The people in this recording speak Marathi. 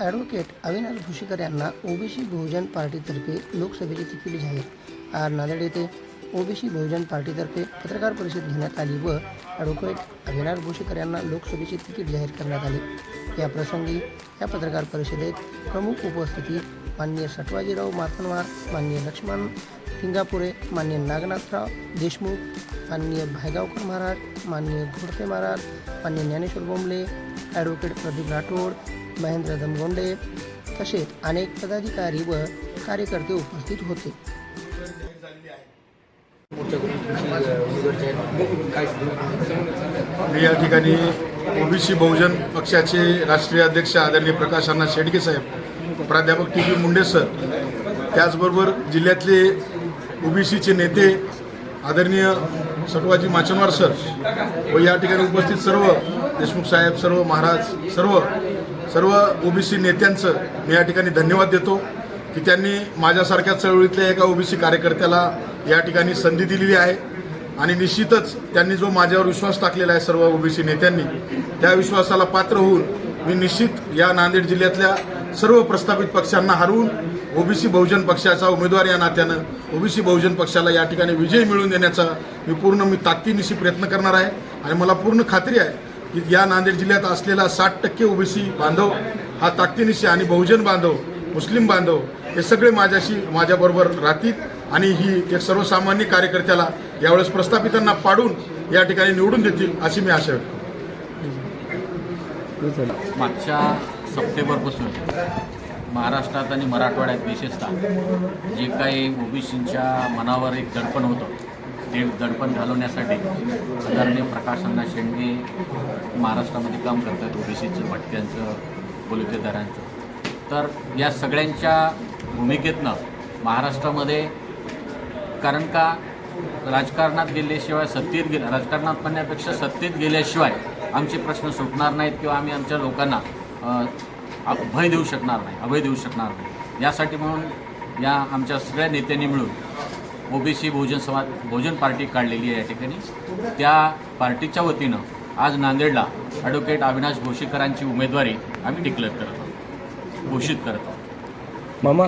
ॲडव्होकेट अविनाश भुशीकर यांना ओबीसी बहुजन पार्टीतर्फे लोकसभेची तिकीट जाहीर. आर नांदेड येथे ओबीसी बहुजन पार्टीतर्फे पत्रकार परिषद घेण्यात आली व ॲडव्होकेट अविनाश भुशीकर यांना लोकसभेची तिकीट जाहीर करण्यात आले. या प्रसंगी या पत्रकार परिषदेत प्रमुख उपस्थिती माननीय सटवाजीराव मातनवार माननीय लक्ष्मण सिंगापुरे माननीय नागनाथराव देशमुख माननीय भायगावकर महाराज माननीय घोडके महाराज माननीय ज्ञानेश्वर बोंबले ॲडव्होकेट प्रदीप राठोड महेंद्र धनगोंडे तसेच अनेक पदाधिकारी व कार्यकर्ते उपस्थित होते. मी या ठिकाणी ओबीसी बहुजन पक्षाचे राष्ट्रीय अध्यक्ष आदरणीय प्रकाश अण्णा शेडगे साहेब प्राध्यापक टी पी मुंडे सर त्याचबरोबर जिल्ह्यातले ओबीसीचे नेते आदरणीय सटवाजी माचनवार सर व या ठिकाणी उपस्थित सर्व देशमुख साहेब सर्व महाराज सर्व सर्व ओबीसी नेत्यांचं मी या ठिकाणी धन्यवाद देतो की त्यांनी माझ्यासारख्या चळवळीतल्या एका ओबीसी कार्यकर्त्याला या ठिकाणी संधी दिलेली आहे. आणि निश्चितच त्यांनी जो माझ्यावर विश्वास टाकलेला आहे सर्व ओबीसी नेत्यांनी त्या विश्वासाला पात्र होऊन मी निश्चित या नांदेड जिल्ह्यातल्या सर्व प्रस्थापित पक्षांना हरवून ओबीसी बहुजन पक्षाचा उमेदवार या नात्यानं ओबीसी बहुजन पक्षाला या ठिकाणी विजय मिळवून देण्याचा मी पूर्ण मी ताकदीनिशी प्रयत्न करणार आहे. आणि मला पूर्ण खात्री आहे या नांदेड जिल्ह्यात असलेला साठ टक्के ओबीसी बांधव हा ताकदीनिशी आणि बहुजन बांधव मुस्लिम बांधव हे सगळे माझ्याशी माझ्याबरोबर राहतील आणि ही एक सर्वसामान्य कार्यकर्त्याला यावेळेस प्रस्थापितांना पाडून या ठिकाणी निवडून देतील अशी मी आशा व्यक्त मागच्या सप्टेंबरपासून महाराष्ट्रात आणि मराठवाड्यात विशेषतः जे काही ओबीसींच्या मनावर एक दडपण होतं ते दडपण घालवण्यासाठी आदरणीय प्रकाश अण्णा शेंडगे महाराष्ट्रामध्ये काम करतात ओबीसीचं भटक्यांचं पोलितेदारांचं तर या सगळ्यांच्या भूमिकेतनं महाराष्ट्रामध्ये कारण का राजकारणात गेल्याशिवाय सत्तेत गेल्या राजकारणात म्हणण्यापेक्षा सत्तेत गेल्याशिवाय आमचे प्रश्न सुटणार नाहीत किंवा आम्ही आमच्या लोकांना भय देऊ शकणार नाही अभय देऊ शकणार नाही. यासाठी म्हणून या आमच्या सगळ्या नेत्यांनी मिळून ओबीसी बहुजन समाज बहुजन पार्टी काढलेली आहे या ठिकाणी. त्या पार्टीच्या वतीनं आज नांदेडला ॲडव्होकेट अविनाश भोशीकरांची उमेदवारी आम्ही डिक्लेअर करत आहोत. घोषित करत आहोत. मामा.